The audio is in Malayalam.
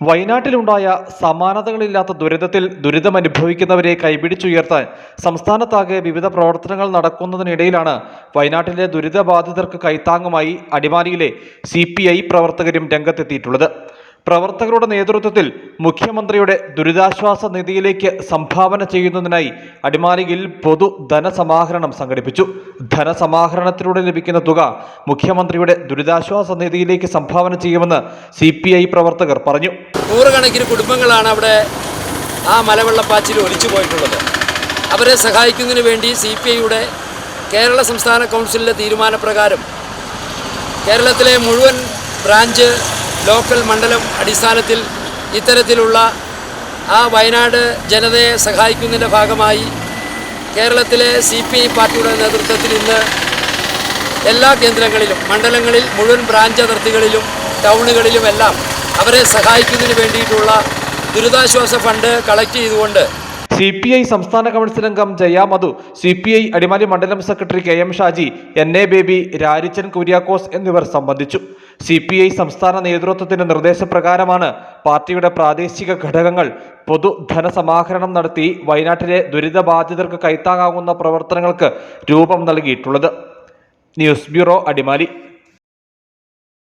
വയനാട്ടിലുണ്ടായ സമാനതകളില്ലാത്ത ദുരിതത്തിൽ ദുരിതമനുഭവിക്കുന്നവരെ കൈപിടിച്ചുയർത്താൻ സംസ്ഥാനത്താകെ വിവിധ പ്രവർത്തനങ്ങൾ നടക്കുന്നതിനിടയിലാണ് വയനാട്ടിലെ ദുരിതബാധിതർക്ക് കൈത്താങ്ങുമായി അടിമാലിയിലെ സി പ്രവർത്തകരും രംഗത്തെത്തിയിട്ടുള്ളത്. പ്രവർത്തകരുടെ നേതൃത്വത്തിൽ മുഖ്യമന്ത്രിയുടെ ദുരിതാശ്വാസ നിധിയിലേക്ക് സംഭാവന ചെയ്യുന്നതിനായി അടിമാലിയിൽ പൊതു ധനസമാഹരണം സംഘടിപ്പിച്ചു. ധനസമാഹരണത്തിലൂടെ ലഭിക്കുന്ന തുക മുഖ്യമന്ത്രിയുടെ ദുരിതാശ്വാസ നിധിയിലേക്ക് സംഭാവന ചെയ്യുമെന്ന് സി പ്രവർത്തകർ പറഞ്ഞു. നൂറുകണക്കിന് കുടുംബങ്ങളാണ് അവിടെ ആ മലവെള്ളപ്പാച്ചിൽ ഒലിച്ചു പോയിട്ടുള്ളത്. അവരെ സഹായിക്കുന്നതിന് വേണ്ടി സി പി ഐയുടെ കേരള സംസ്ഥാന കൗൺസിലിന്റെ തീരുമാനപ്രകാരം കേരളത്തിലെ മുഴുവൻ ബ്രാഞ്ച് ലോക്കൽ മണ്ഡലം അടിസ്ഥാനത്തിൽ ഇത്തരത്തിലുള്ള ആ വയനാട് ജനതയെ സഹായിക്കുന്നതിന്റെ ഭാഗമായി കേരളത്തിലെ സി പി ഐ പാർട്ടിയുടെ നേതൃത്വത്തിൽ ഇന്ന് എല്ലാ കേന്ദ്രങ്ങളിലും മണ്ഡലങ്ങളിൽ മുഴുവൻ ബ്രാഞ്ച് അതിർത്തികളിലും ടൗണുകളിലുമെല്ലാം അവരെ സഹായിക്കുന്നതിന് വേണ്ടിയിട്ടുള്ള ദുരിതാശ്വാസ ഫണ്ട് കളക്ട് ചെയ്തുകൊണ്ട് സി പി ഐ സംസ്ഥാന കൗൺസിൽ അംഗം Jaya Madhu C P I Adimali മണ്ഡലം secretary K M Shaji N A Baby Rarichan Kuriakose എന്നിവർ സംബന്ധിച്ചു. സി പി ഐ സംസ്ഥാന നേതൃത്വത്തിന്റെ നിർദ്ദേശപ്രകാരമാണ് പാർട്ടിയുടെ പ്രാദേശിക ഘടകങ്ങൾ പൊതു ധനസമാഹരണം നടത്തി വയനാട്ടിലെ ദുരിതബാധിതർക്ക് കൈത്താങ്ങാകുന്ന പ്രവർത്തനങ്ങൾക്ക് രൂപം നൽകിയിട്ടുള്ളത്. News bureau Adimali.